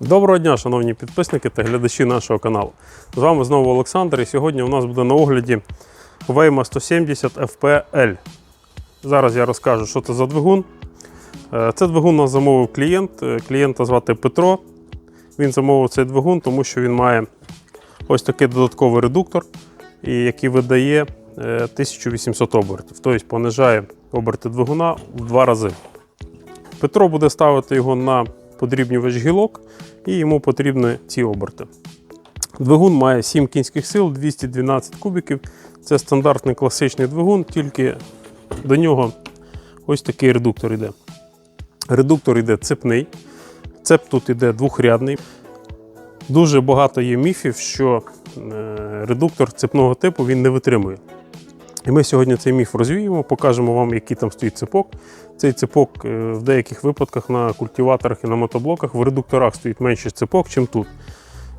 Доброго дня, шановні підписники та глядачі нашого каналу. З вами знову Олександр, і сьогодні у нас буде на огляді Waymo 170 FPL. Зараз я розкажу, що це за двигун. Е, Це двигун нас замовив клієнт. Е, Клієнта звати Петро. Він замовив цей двигун, тому що він має ось такий додатковий редуктор, який видає е, 1800 обертів, тобто понижає оберти двигуна в два рази. Петро буде ставити його на подрібнювач гілок, і йому потрібні ці оберти. Двигун має 7 кінських сил, 212 кубиків. Це стандартний класичний двигун, тільки до нього ось такий редуктор йде. Редуктор йде цепний, цеп тут йде двохрядний. Дуже багато є міфів, що е, редуктор цепного типу він не витримує. І ми сьогодні цей міф розвіємо, покажемо вам, який там стоїть цепок. Цей цепок е, в деяких випадках на культиваторах і на мотоблоках в редукторах стоїть менший цепок, ніж тут.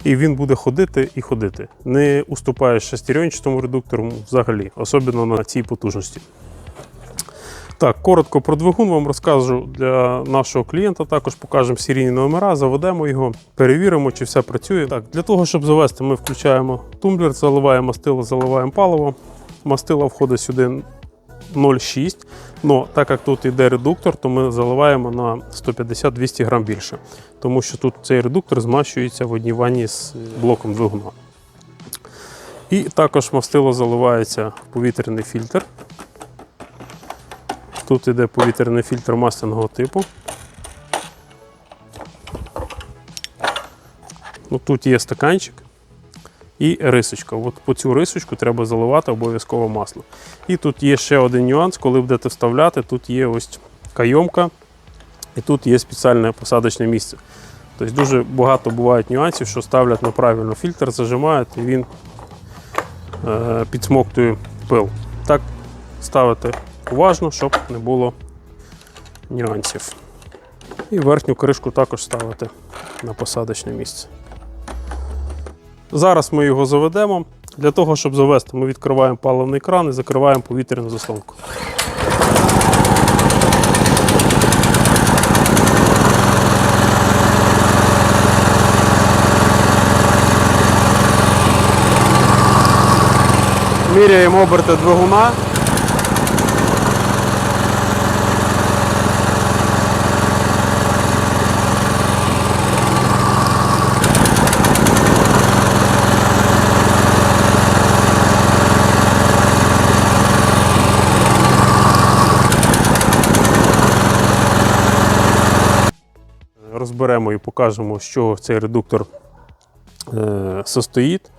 І він буде ходити і ходити. Не уступає шестеренчатому редуктору взагалі, особливо на цій потужності. Так, коротко про двигун вам розкажу для нашого клієнта. Також покажемо серійні номера, заведемо його, перевіримо, чи все працює. Так, для того, щоб завести, ми включаємо тумблер, заливаємо мастило, заливаємо паливо. Мастило входить сюди 0,6. Но так як тут йде редуктор, то ми заливаємо на 150-200 грам більше. Тому що тут цей редуктор змащується в одній ванні з блоком двигуна. І також мастило заливається в повітряний фільтр. Тут йде повітряний фільтр масляного типу. Ну, тут є стаканчик і рисочка. От по цю рисочку треба заливати обов'язково масло. І тут є ще один нюанс, коли будете вставляти, тут є ось кайомка, і тут є спеціальне посадочне місце. Тобто дуже багато бувають нюансів, що ставлять неправильно фільтр, зажимають і він е, підсмоктує пил. Так ставити уважно, щоб не було нюансів. І верхню кришку також ставити на посадочне місце. Зараз ми його заведемо. Для того, щоб завести, ми відкриваємо паливний кран і закриваємо повітряну заслонку. Міряємо оберти двигуна. Розберемо і покажемо, з чого цей редуктор е, состоїть.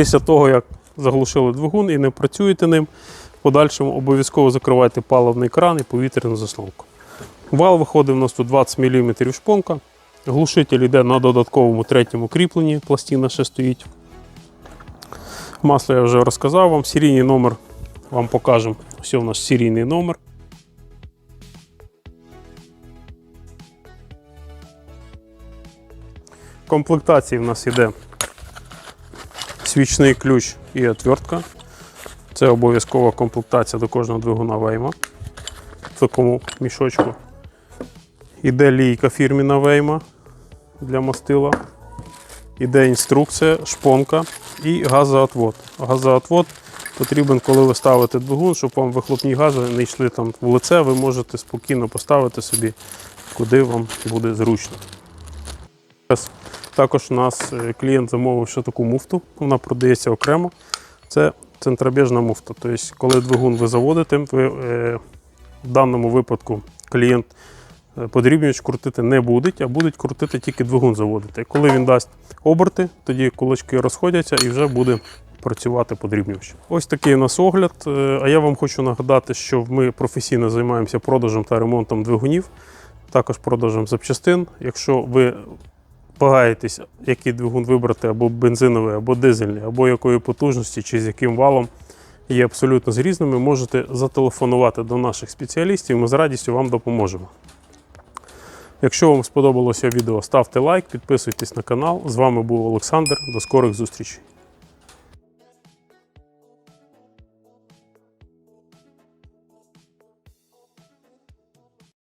Після того, як заглушили двигун і не працюєте ним, в подальшому обов'язково закривайте паливний кран і повітряну заслонку. Вал виходить у нас тут 20 мм шпонка. Глушитель йде на додатковому третьому кріпленні, пластина ще стоїть. Масло я вже розказав вам. Серійний номер вам покажемо. Ось у нас серійний номер. Комплектації в нас йде свічний ключ і отвертка. Це обов'язкова комплектація до кожного двигуна Вейма. В такому мішочку. Іде лійка фірміна Вейма для мастила. Іде інструкція, шпонка і газоотвод. Газоотвод потрібен, коли ви ставите двигун, щоб вам вихлопні гази не йшли там в лице, ви можете спокійно поставити собі, куди вам буде зручно. Також у нас е, клієнт замовив ще таку муфту, вона продається окремо. Це центробіжна муфта. Тобто, коли двигун ви заводите, ви, е, в даному випадку клієнт е, подрібнювач крутити не буде, а будуть крутити тільки двигун заводити. Коли він дасть оберти, тоді кулачки розходяться і вже буде працювати подрібнювач. Ось такий у нас огляд. А я вам хочу нагадати, що ми професійно займаємося продажем та ремонтом двигунів, також продажем запчастин. Якщо ви вагаєтесь, який двигун вибрати, або бензиновий, або дизельний, або якої потужності, чи з яким валом, є абсолютно з різними, можете зателефонувати до наших спеціалістів, ми з радістю вам допоможемо. Якщо вам сподобалося відео, ставте лайк, підписуйтесь на канал. З вами був Олександр. До скорих зустрічей.